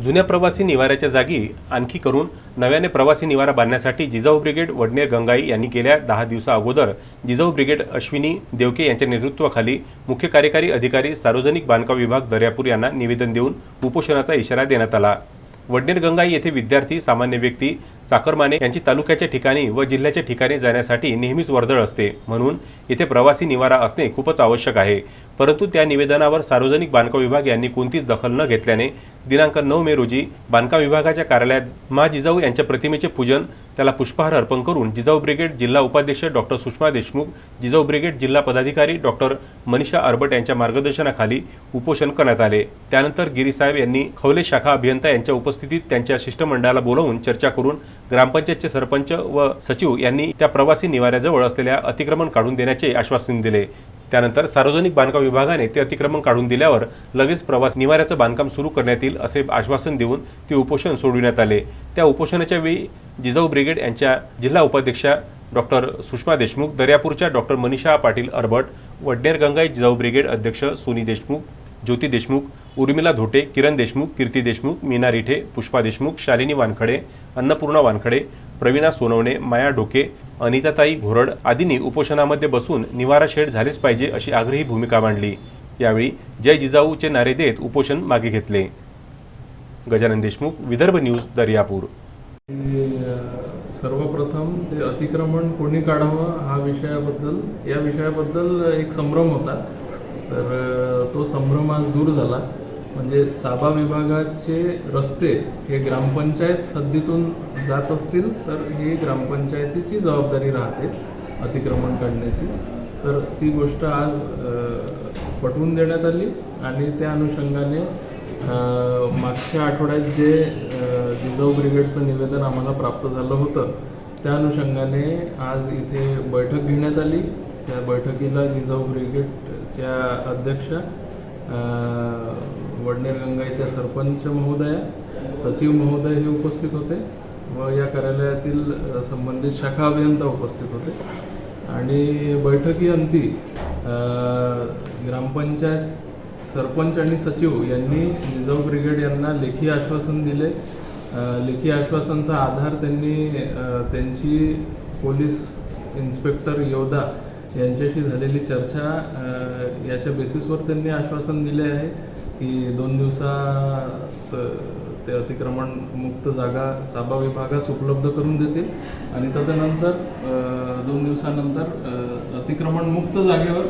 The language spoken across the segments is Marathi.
जुन्या प्रवासी निवाऱ्याच्या जागी आणखी करून नव्याने प्रवासी निवारा बांधण्यासाठी जिजाऊ ब्रिगेड वडनेर गंगाई यांनी गेल्या दहा दिवसा अगोदर. जिजाऊ ब्रिगेड अश्विनी देवके यांच्या नेतृत्वाखाली मुख्य कार्यकारी अधिकारी सार्वजनिक बांधकाम विभाग दर्यापूर यांना निवेदन देऊन उपोषणाचा इशारा देण्यात आला. वडनेर गंगाई येथे विद्यार्थी सामान्य व्यक्ती चाकरमाने यांची तालुक्याच्या ठिकाणी व जिल्ह्याच्या ठिकाणी जाण्यासाठी नेहमीच वर्दळ असते. म्हणून येथे प्रवासी निवारा असणे खूपच आवश्यक आहे. परंतु त्या निवेदनावर सार्वजनिक बांधकाम विभाग यांनी कोणतीच दखल न घेतल्याने दिनांक नऊ मे रोजी बांधकाम विभागाच्या कार्यालयात मा जिजाऊ यांच्या प्रतिमेचे पूजन त्याला पुष्पहार अर्पण करून जिजाऊ ब्रिगेड जिल्हा उपाध्यक्ष डॉक्टर सुषमा देशमुख जिजाऊ ब्रिगेड जिल्हा पदाधिकारी डॉक्टर मनीषा अर्बट यांच्या मार्गदर्शनाखाली उपोषण करण्यात आले. त्यानंतर गिरीसाहेब यांनी खवले शाखा अभियंता यांच्या उपस्थितीत त्यांच्या शिष्टमंडळाला बोलावून चर्चा करून ग्रामपंचायतचे सरपंच व सचिव यांनी त्या प्रवासी निवाऱ्याजवळ असलेल्या अतिक्रमण काढून देण्याचे आश्वासन दिले. त्यानंतर सार्वजनिक बांधकाम विभागाने ते अतिक्रमण काढून दिल्यावर लगेच प्रवास निवाऱ्याचं बांधकाम सुरू करण्यात येईल असे आश्वासन देऊन ते उपोषण सोडविण्यात आले. त्या उपोषणाच्या वेळी जिजाऊ ब्रिगेड यांच्या जिल्हा उपाध्यक्षा डॉक्टर सुषमा देशमुख दर्यापूरच्या डॉक्टर मनीषा पाटील अर्बट वडनेर गंगाई जिजाऊ ब्रिगेड अध्यक्ष सोनी देशमुख ज्योती देशमुख उर्मिला धोटे किरण देशमुख कीर्ती देशमुख मीना रिठे पुष्पा देशमुख शालिनी वानखडे अन्नपूर्णा वानखडे प्रवीणा सोनवणे माया डोके अनिताताई घोरड आदींनी उपोषणामध्ये बसून निवारा शेड झालेच पाहिजे अशी आग्रही भूमिका मांडली. यावेळी जय जिजाऊचे नारे देत उपोषण मागे घेतले. गजानन देशमुख विदर्भ न्यूज दर्यापूर. सर्वप्रथम ते अतिक्रमण कोणी काढावं हा विषयाबद्दल या विषयाबद्दल एक संभ्रम होता. तर तो संभ्रम आज दूर झाला. म्हणजे साबा विभागाचे रस्ते हे ग्रामपंचायत हद्दीतून जात असतील तर ही ग्रामपंचायतीची जबाबदारी राहते अतिक्रमण काढण्याची तर ती गोष्ट आज पटवून देण्यात आली आणि त्या अनुषंगाने मागच्या आठवड्यात जे अ, जिजाऊ ब्रिगेडचं निवेदन आम्हाला प्राप्त झालं होतं त्या अनुषंगाने आज इथे बैठक घेण्यात आली. त्या बैठकीला जिजाऊ ब्रिगेडच्या अध्यक्ष वडनेर गंगाईच्या सरपंच महोदया सचिव महोदय हे उपस्थित होते व या कार्यालयातील संबंधित शाखा अभियंता उपस्थित होते. आणि बैठकीअंती अंती ग्रामपंचायत सरपंच आणि सचिव यांनी जिजाऊ ब्रिगेड यांना लेखी आश्वासन दिले. लेखी आश्वासनचा आधार त्यांनी त्यांची पोलीस इन्स्पेक्टर योद्धा यांच्याशी झालेली चर्चा याच्या बेसिसवर त्यांनी आश्वासन दिले आहे की दोन दिवसात ते अतिक्रमण मुक्त जागा साबा विभागास उपलब्ध करून देतील आणि तदनंतर दोन दिवसानंतर अतिक्रमण मुक्त जागेवर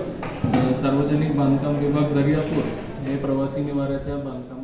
सार्वजनिक बांधकाम विभाग दर्यापूर हे प्रवासी निवाऱ्याच्या बांधकाम